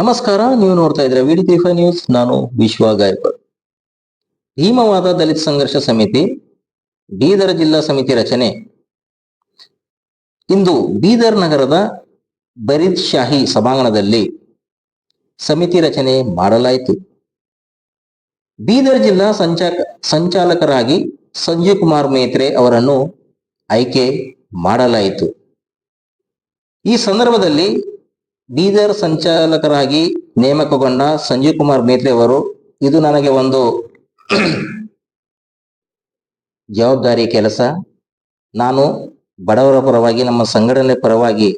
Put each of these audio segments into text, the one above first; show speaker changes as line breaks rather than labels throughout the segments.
ನಮಸ್ಕಾರ, ನೀವು ನೋಡ್ತಾ ಇದ್ರೆ ವಿಡಿ ತ್ರೀ ಫೈವ್ ನ್ಯೂಸ್. ನಾನು ವಿಶ್ವ ಗಾಯಕರ್. ಭೀಮವಾದ ದಲಿತ ಸಂಘರ್ಷ ಸಮಿತಿ, ಬೀದರ್ ಜಿಲ್ಲಾ ಸಮಿತಿ ರಚನೆ. ಇಂದು ಬೀದರ್ ನಗರದ ಬರೀದ್ ಶಾಹಿ ಸಭಾಂಗಣದಲ್ಲಿ ಸಮಿತಿ ರಚನೆ ಮಾಡಲಾಯಿತು. ಬೀದರ್ ಜಿಲ್ಲಾ ಸಂಚಾಕ, ಸಂಚಾಲಕರಾಗಿ ಸಂಜೀವ್ ಕುಮಾರ್ ಮೇತ್ರೆ ಅವರನ್ನು ಆಯ್ಕೆ ಮಾಡಲಾಯಿತು. ಈ ಸಂದರ್ಭದಲ್ಲಿ ಬೀದರ್ ಸಂಚಾಲಕರಾಗಿ ನೇಮಕಗೊಂಡ ಸಂಜೀವ್ ಕುಮಾರ್ ಮೇತ್ರೆ ಅವರು, ಇದು ನನಗೆ ಒಂದು ಜವಾಬ್ದಾರಿ ಕೆಲಸ. ನಾನು ಬಡವರ ಪರವಾಗಿ, ನಮ್ಮ ಸಂಘಟನೆ ಪರವಾಗಿ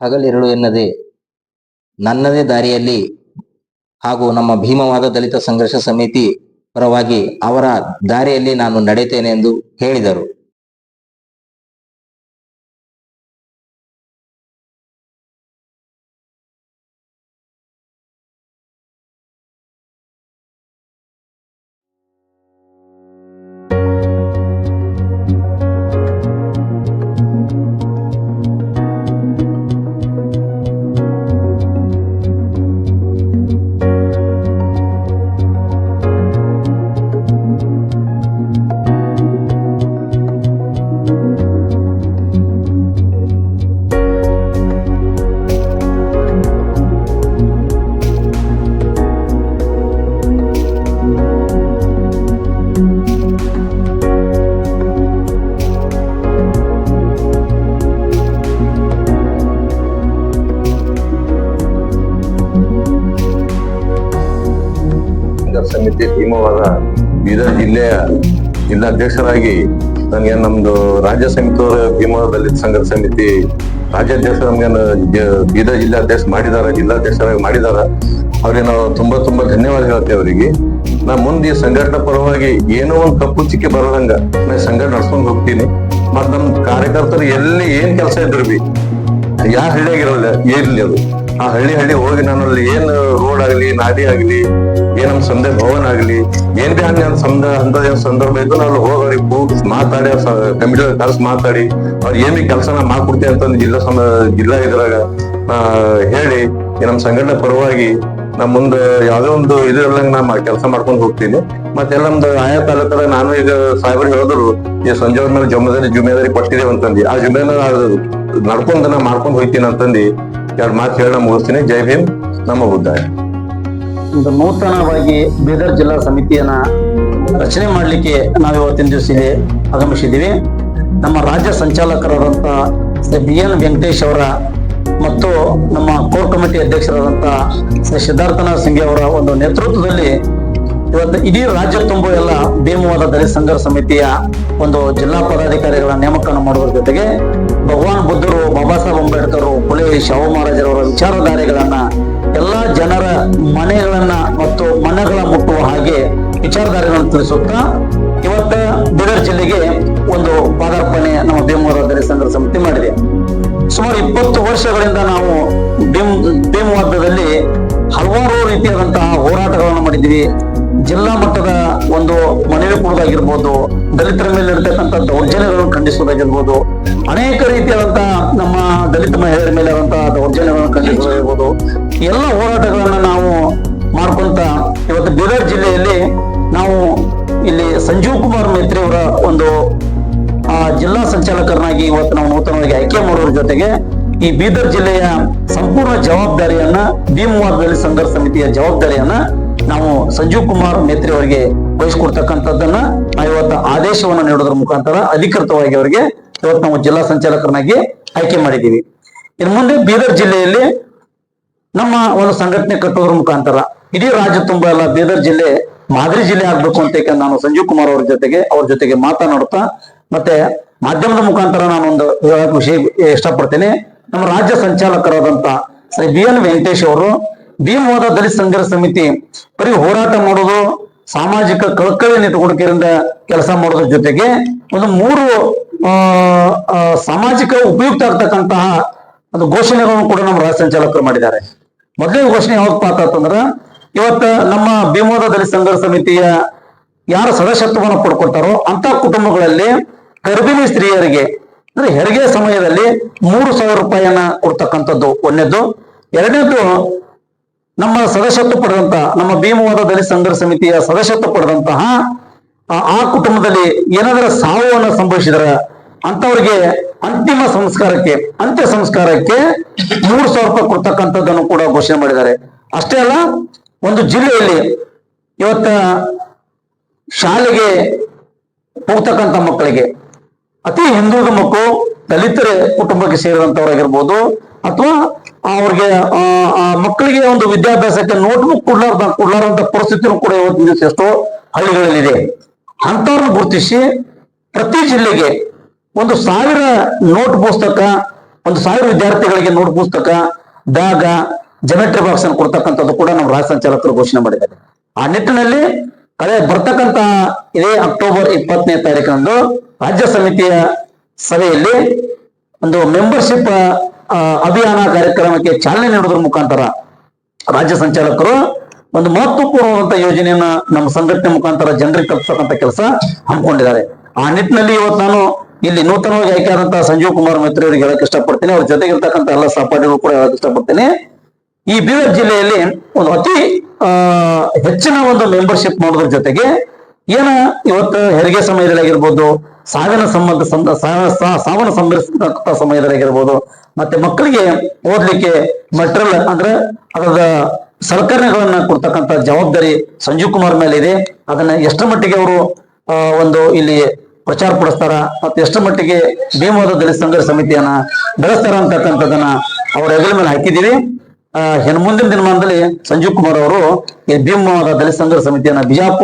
ಹಗಲಿರುಳು ಎನ್ನದೆ, ನನ್ನದೇ ದಾರಿಯಲ್ಲಿ ಹಾಗೂ ನಮ್ಮ ಭೀಮವಾದ ದಲಿತ ಸಂಘರ್ಷ ಸಮಿತಿ ಪರವಾಗಿ ಅವರ ದಾರಿಯಲ್ಲಿ ನಾನು ನಡೆಯುತ್ತೇನೆ ಎಂದು ಹೇಳಿದರು.
ಸಮಿತಿ ಭೀಮವಾದ ಬೀದರ್ ಜಿಲ್ಲೆಯ ಜಿಲ್ಲಾಧ್ಯಕ್ಷರಾಗಿ ನನಗೆ ನಮ್ದು ರಾಜ್ಯ ಸಮಿತಿಯವರ ಭೀಮವಾದ ದಲಿತ ಸಂಘದ ಸಮಿತಿ ರಾಜ್ಯಾಧ್ಯಕ್ಷರು ನಮ್ಗೆ ಬೀದರ್ ಜಿಲ್ಲಾಧ್ಯಕ್ಷ ಮಾಡಿದಾರ ಜಿಲ್ಲಾಧ್ಯಕ್ಷರಾಗಿ ಮಾಡಿದಾರ ಅವ್ರಿಗೆ ನಾವು ತುಂಬಾ ತುಂಬಾ ಧನ್ಯವಾದ ಹೇಳ್ತೇವೆ ಅವರಿಗೆ. ನಾ ಮುಂದೆ ಈ ಸಂಘಟನೆ ಪರವಾಗಿ ಏನೋ ಒಂದು ಕಪ್ಪು ಚಿಕ್ಕಿ ಬರದಂಗ ನಾ ಸಂಘಟ ನಡ್ಸ್ಕೊಂಡ್ ಹೋಗ್ತೀನಿ. ಮತ್ ನಮ್ ಕಾರ್ಯಕರ್ತರು ಎಲ್ಲಿ ಏನ್ ಕೆಲಸ ಇದ್ರು ಬಿ, ಯಾರು ಹಿಡಿಯಾಗಿರಲ್ಲ ಏನಿಲ್ಲ ಅದು. ಆ ಹಳ್ಳಿ ಹಳ್ಳಿ ಹೋಗಿ ನಾನು ಅಲ್ಲಿ ಏನ್ ರೋಡ್ ಆಗ್ಲಿ ನಾಡಿ ಆಗ್ಲಿ, ಏನ್ ನಮ್ ಸಂದೆ ಭವನ ಆಗ್ಲಿ, ಏನ್ ಬಿ ಹಂಗ ಸಂದ ಅಂತ ಸಂದರ್ಭ ಇದ್ದು ನಾವು ಹೋಗಿ ಮಾತಾಡಿ ಕಮಿಟಿ ಕಲ್ಸ್ ಮಾತಾಡಿ, ಅವ್ರ ಏನ್ ಕೆಲಸ ನಾ ಮಾಡ್ಕೊಡ್ತೀವಿ ಅಂತಂದು ಜಿಲ್ಲಾ ಸಂದ ಜಿಲ್ಲಾ ಇದ್ರಾಗ ಹೇಳಿ ನಮ್ ಸಂಘಟನೆ ಪರವಾಗಿ ನಮ್ ಮುಂದೆ ಯಾವ್ದೋ ಒಂದು ಇದ್ರಲ್ಲಂಗ ನಾ ಕೆಲಸ ಮಾಡ್ಕೊಂಡು ಹೋಗ್ತೀನಿ. ಮತ್ತೆಲ್ಲ ನಮ್ದು ಆಯಾ ತಾಲೂಕರ ನಾನು ಈಗ ಸಾಹೇಬರು ಹೇಳಿದ್ರು, ಈ ಸಂಜೆ ಮೇಲೆ ಜಮ್ಮದಲ್ಲಿ ಜುಮ್ಮೆದಾರಿ ಕೊಟ್ಟಿದ್ದೇವೆ ಅಂತಂದಿ. ಆ ಜುಮೇದಾರಿ ನಡ್ಕೊಂಡ್ ನಾ ಮಾಡ್ಕೊಂಡು ಹೋಗ್ತೀನಿ ಅಂತಂದು. ಎರಡು ಮಾತು ಹೇಳ ಮುಗಿಸ್ತೀನಿ. ಜೈ ಭೀಮ್. ನಮ್ಮ ಬುದ್ಧಾಯ
ಒಂದು ನೂತನವಾಗಿ ಬೀದರ್ ಜಿಲ್ಲಾ ಸಮಿತಿಯನ್ನ ರಚನೆ ಮಾಡಲಿಕ್ಕೆ ನಾವು ಇವತ್ತಿನ ದಿವಸ ಇಲ್ಲಿ ಆಗಮಿಸಿದ್ದೀವಿ. ನಮ್ಮ ರಾಜ್ಯ ಸಂಚಾಲಕರಾದಂಥ ಶ್ರೀ ಬಿ ಎನ್ ವೆಂಕಟೇಶ್ ಅವರ ಮತ್ತು ನಮ್ಮ ಕೋರ್ ಕಮಿಟಿ ಅಧ್ಯಕ್ಷರಾದಂತ ಶ್ರೀ ಸಿದ್ಧಾರ್ಥನಾಥ್ ಸಿಂಗೆ ಅವರ ಒಂದು ನೇತೃತ್ವದಲ್ಲಿ ಇವತ್ತು ಇಡೀ ರಾಜ್ಯ ತುಂಬ ಎಲ್ಲ ಭೀಮವಾದ ದಲಿತ ಸಂಘರ್ಷ ಸಮಿತಿಯ ಒಂದು ಜಿಲ್ಲಾ ಪದಾಧಿಕಾರಿಗಳ ನೇಮಕನ ಮಾಡುವುದರ ಜೊತೆಗೆ ಭಗವಾನ್ ಬುದ್ಧರು ಬಾಬಾ ಶಾವು ಮಹಾರಾಜರವರ ವಿಚಾರಧಾರೆಗಳನ್ನ ಎಲ್ಲ ಜನರ ಮನೆಗಳನ್ನ ಮತ್ತು ಮನಗಳ ಮುಟ್ಟುವ ಹಾಗೆ ವಿಚಾರಧಾರೆಗಳನ್ನು ತಿಳಿಸುತ್ತಾ ಇವತ್ತ ಬೀದರ್ ಜಿಲ್ಲೆಗೆ ಒಂದು ಪಾದಾರ್ಪಣೆ ನಮ್ಮ ಭೀಮವರ ದಲಿತ ಸಂಘದ ಸಮಿತಿ ಮಾಡಿದೆ. ಸುಮಾರು ಇಪ್ಪತ್ತು ವರ್ಷಗಳಿಂದ ನಾವು ಭೀಮ್ ಭೀಮವಾದದಲ್ಲಿ ಹಲವಾರು ರೀತಿಯಾದಂತಹ ಹೋರಾಟಗಳನ್ನು ಮಾಡಿದ್ವಿ ಜಿಲ್ಲಾ ಮಟ್ಟದ ಒಂದು ಮನವಿ ಕೊಡೋದಾಗಿರ್ಬೋದು ದಲಿತರ ಮೇಲೆ ಇರತಕ್ಕಂಥ ದೌರ್ಜನ್ಯಗಳನ್ನು ಖಂಡಿಸೋದಾಗಿರ್ಬೋದು ಅನೇಕ ರೀತಿಯಾದಂತಹ ನಮ್ಮ ದಲಿತ ಮಹಿಳೆಯರ ಮೇಲೆ ಆದಂತಹ ದೌರ್ಜನ್ಯಗಳನ್ನು ಖಂಡಿಸೋದಾಗಿರ್ಬೋದು ಎಲ್ಲ ಹೋರಾಟಗಳನ್ನ ನಾವು ಮಾಡ್ಕೊಂತ ಇವತ್ತು ಬೀದರ್ ಜಿಲ್ಲೆಯಲ್ಲಿ ನಾವು ಇಲ್ಲಿ ಸಂಜೀವ್ ಕುಮಾರ್ ಮೇತ್ರಿ ಅವರ ಒಂದು, ಆ, ಜಿಲ್ಲಾ ಸಂಚಾಲಕರನ್ನಾಗಿ ಇವತ್ತು ನಾವು ನೂತನವಾಗಿ ಆಯ್ಕೆ ಮಾಡುವ ಜೊತೆಗೆ ಈ ಬೀದರ್ ಜಿಲ್ಲೆಯ ಸಂಪೂರ್ಣ ಜವಾಬ್ದಾರಿಯನ್ನ ಭೀಮವಾರದಲ್ಲಿ ಸಂಘರ್ಷ ಸಮಿತಿಯ ಜವಾಬ್ದಾರಿಯನ್ನ ನಾವು ಸಂಜೀವ್ ಕುಮಾರ್ ಮೇತ್ರಿ ಅವರಿಗೆ ವಹಿಸ್ಕೊಡ್ತಕ್ಕಂಥದ್ದನ್ನ ಇವತ್ತು ಆದೇಶವನ್ನು ನೀಡೋದ್ರ ಮುಖಾಂತರ ಅಧಿಕೃತವಾಗಿ ಅವರಿಗೆ ಇವತ್ತು ನಾವು ಜಿಲ್ಲಾ ಸಂಚಾಲಕರನ್ನಾಗಿ ಆಯ್ಕೆ ಮಾಡಿದ್ದೀವಿ. ಇನ್ ಮುಂದೆ ಬೀದರ್ ಜಿಲ್ಲೆಯಲ್ಲಿ ನಮ್ಮ ಒಂದು ಸಂಘಟನೆ ಕಟ್ಟೋದ್ರ ಮುಖಾಂತರ ಇಡೀ ರಾಜ್ಯ ತುಂಬಾ ಎಲ್ಲ ಬೀದರ್ ಜಿಲ್ಲೆ ಮಾದರಿ ಜಿಲ್ಲೆ ಆಗ್ಬೇಕು ಅಂತ ನಾನು ಸಂಜೀವ್ ಕುಮಾರ್ ಅವ್ರ ಜೊತೆಗೆ ಅವ್ರ ಜೊತೆಗೆ ಮಾತನಾಡುತ್ತಾ ಮತ್ತೆ ಮಾಧ್ಯಮದ ಮುಖಾಂತರ ನಾನು ಒಂದು ವಿಷಯ ಇಷ್ಟಪಡ್ತೇನೆ. ನಮ್ಮ ರಾಜ್ಯ ಸಂಚಾಲಕರಾದಂತ ಶ್ರೀ ಬಿ ಎನ್ ವೆಂಕಟೇಶ್ ಅವರು ಭೀಮವಾದ ದಲಿತ ಸಂಘರ್ಷ ಸಮಿತಿ ಬರೀ ಹೋರಾಟ ಮಾಡೋದು, ಸಾಮಾಜಿಕ ಕಳಕಳಿಯನ್ನು ಇಟ್ಟುಕೊಂಡಿದ್ದರಿಂದ ಕೆಲಸ ಮಾಡೋದ್ರ ಜೊತೆಗೆ ಒಂದು ಮೂರು ಸಾಮಾಜಿಕ ಉಪಯುಕ್ತ ಆಗ್ತಕ್ಕಂತಹ ಒಂದು ಘೋಷಣೆಗಳನ್ನು ಕೂಡ ನಮ್ಮ ರಾಜ್ಯ ಸಂಚಾಲಕರು ಮಾಡಿದ್ದಾರೆ. ಮೊದಲನೇ ಘೋಷಣೆ ಯಾವತ್ತಪ್ಪ ಅಂತಂದ್ರ ಇವತ್ತ ನಮ್ಮ ಭೀಮೋದ ದಲಿತ ಸಂಘರ್ಷ ಸಮಿತಿಯ ಯಾರು ಸದಸ್ಯತ್ವವನ್ನು ಪಡ್ಕೊಳ್ತಾರೋ ಅಂತ ಕುಟುಂಬಗಳಲ್ಲಿ ಗರ್ಭಿಣಿ ಸ್ತ್ರೀಯರಿಗೆ, ಅಂದ್ರೆ ಹೆರಿಗೆ ಸಮಯದಲ್ಲಿ ಮೂರು ಸಾವಿರ ರೂಪಾಯಿಯನ್ನ ಕೊಡ್ತಕ್ಕಂಥದ್ದು ಒಂದೇದ್ದು. ಎರಡನೇದ್ದು ನಮ್ಮ ಸದಸ್ಯತ್ವ ಪಡೆದಂತ, ನಮ್ಮ ಭೀಮವಾದ ದಲಿತ ಸಂಘರ್ಷ ಸಮಿತಿಯ ಸದಸ್ಯತ್ವ ಪಡೆದಂತಹ, ಆ- ಕುಟುಂಬದಲ್ಲಿ ಏನಾದರೂ ಸಾವನ್ನು ಸಂಭವಿಸಿದರೆ ಅಂತವರಿಗೆ ಅಂತಿಮ ಸಂಸ್ಕಾರಕ್ಕೆ, ಅಂತ್ಯ ಸಂಸ್ಕಾರಕ್ಕೆ ಮೂರು ಸಾವಿರ ರೂಪಾಯಿ ಕೊಡ್ತಕ್ಕಂಥದ್ದನ್ನು ಕೂಡ ಘೋಷಣೆ ಮಾಡಿದ್ದಾರೆ. ಅಷ್ಟೇ ಅಲ್ಲ, ಒಂದು ಜಿಲ್ಲೆಯಲ್ಲಿ ಇವತ್ತ ಶಾಲೆಗೆ ಹೋಗ್ತಕ್ಕಂಥ ಮಕ್ಕಳಿಗೆ, ಅತಿ ಹಿಂದುಳಿದ ಮಕ್ಕಳು ದಲಿತರ ಕುಟುಂಬಕ್ಕೆ ಸೇರಿದಂತವರಾಗಿರ್ಬೋದು ಅಥವಾ ಅವ್ರಿಗೆ ಆ, ಮಕ್ಕಳಿಗೆ ಒಂದು ವಿದ್ಯಾಭ್ಯಾಸಕ್ಕೆ ನೋಟ್ಬುಕ್ ಕೊಡ್ಲಾರ್ದ ಕೊಡ್ಲಾರಂತ ಪರಿಸ್ಥಿತಿನೂ ಕೂಡ ಇವತ್ತಿನ ದಿವಸ ಎಷ್ಟೋ ಹಳ್ಳಿಗಳಲ್ಲಿದೆ. ಅಂತವ್ರನ್ನ ಗುರುತಿಸಿ ಪ್ರತಿ ಜಿಲ್ಲೆಗೆ ಒಂದು ಸಾವಿರ ನೋಟ್ ಪುಸ್ತಕ ಒಂದು ಸಾವಿರ ವಿದ್ಯಾರ್ಥಿಗಳಿಗೆ ನೋಟ್ ಪುಸ್ತಕ ಬ್ಯಾಗ ಜಮೆಟ್ರಿ ಬಾಕ್ಸ್ ಅನ್ನು ಕೊಡ್ತಕ್ಕಂಥದ್ದು ಕೂಡ ನಮ್ಮ ರಾಜ್ಯ ಸಂಚಾಲಕರು ಘೋಷಣೆ ಮಾಡಿದ್ದಾರೆ. ಆ ನಿಟ್ಟಿನಲ್ಲಿ ಕಳೆ ಬರ್ತಕ್ಕಂತ ಇದೇ ಅಕ್ಟೋಬರ್ ಇಪ್ಪತ್ತನೇ ತಾರೀಕಿನಂದು ರಾಜ್ಯ ಸಮಿತಿಯ ಸಭೆಯಲ್ಲಿ ಒಂದು ಮೆಂಬರ್ಶಿಪ್ ಅಭಿಯಾನ ಕಾರ್ಯಕ್ರಮಕ್ಕೆ ಚಾಲನೆ ನೀಡುವುದರ ಮುಖಾಂತರ ರಾಜ್ಯ ಸಂಚಾಲಕರು ಒಂದು ಮಹತ್ವಪೂರ್ಣವಾದಂತಹ ಯೋಜನೆಯನ್ನ ನಮ್ಮ ಸಂಘಟನೆ ಮುಖಾಂತರ ಜನರಿಗೆ ತಲುಪಿಸತಕ್ಕಂಥ ಕೆಲಸ ಹಮ್ಮಿಕೊಂಡಿದ್ದಾರೆ. ಆ ನಿಟ್ಟಿನಲ್ಲಿ ಇವತ್ತು ನಾನು ಇಲ್ಲಿ ನೂತನವಾಗಿ ಆಯ್ಕೆಯಾದಂತಹ ಸಂಜೀವ್ ಕುಮಾರ್ ಮೈತ್ರಿ ಅವರಿಗೆ ಹೇಳಕ್ ಇಷ್ಟಪಡ್ತೀನಿ. ಅವ್ರ ಜೊತೆಗೆ ಇರ್ತಕ್ಕಂಥ ಎಲ್ಲ ಸಹಪಾಠಿಗಳು ಕೂಡ ಹೇಳಕ್ ಇಷ್ಟಪಡ್ತೀನಿ. ಈ ಬೀದರ್ ಜಿಲ್ಲೆಯಲ್ಲಿ ಒಂದು ಅತಿ ಹೆಚ್ಚಿನ ಒಂದು ಮೆಂಬರ್ಶಿಪ್ ಮಾಡೋದ್ರ ಜೊತೆಗೆ ಏನ ಇವತ್ತು ಹೆರಿಗೆ ಸಮಯದಲ್ಲಿ ಆಗಿರ್ಬೋದು, ಸಾವಿನ ಸಂಬಂಧ ಸಂದ- ಸಾ- ಸಾ- ಸಾವನ್ನ ಸಮಯದಲ್ಲಿ ಆಗಿರ್ಬೋದು ಮತ್ತೆ ಮಕ್ಕಳಿಗೆ ಓದ್ಲಿಕ್ಕೆ ಮಟೀರಿಯಲ್ ಅಂದ್ರೆ ಅದರ ಸಲಕರಣೆಗಳನ್ನ ಕೊಡ್ತಕ್ಕಂತ ಜವಾಬ್ದಾರಿ ಸಂಜೀವ್ ಕುಮಾರ್ ಮೇಲೆ ಇದೆ ಅದನ್ನ ಎಷ್ಟರ ಮಟ್ಟಿಗೆ ಅವರು ಒಂದು ಇಲ್ಲಿ ಪ್ರಚಾರ ಪಡಿಸ್ತಾರ, ಮತ್ತೆ ಎಷ್ಟರ ಮಟ್ಟಿಗೆ ಭೀಮವಾದ ದಲಿತ ಸಂಘರ್ಷ ಸಮಿತಿಯನ್ನ ಬೆಳೆಸ್ತಾರ ಅಂತಕ್ಕಂಥದ್ದನ್ನ ಅವರ ಹೆಗಲ ಮೇಲೆ ಹಾಕಿದ್ದೀವಿ. ಮುಂದಿನ ದಿನಮಾನದಲ್ಲಿ ಸಂಜೀವ್ ಕುಮಾರ್ ಅವರು ಈ ಭೀಮವಾದ ದಲಿತ ಸಂಘರ್ಷ ಸಮಿತಿಯನ್ನ ಬಿಜಾಪುರ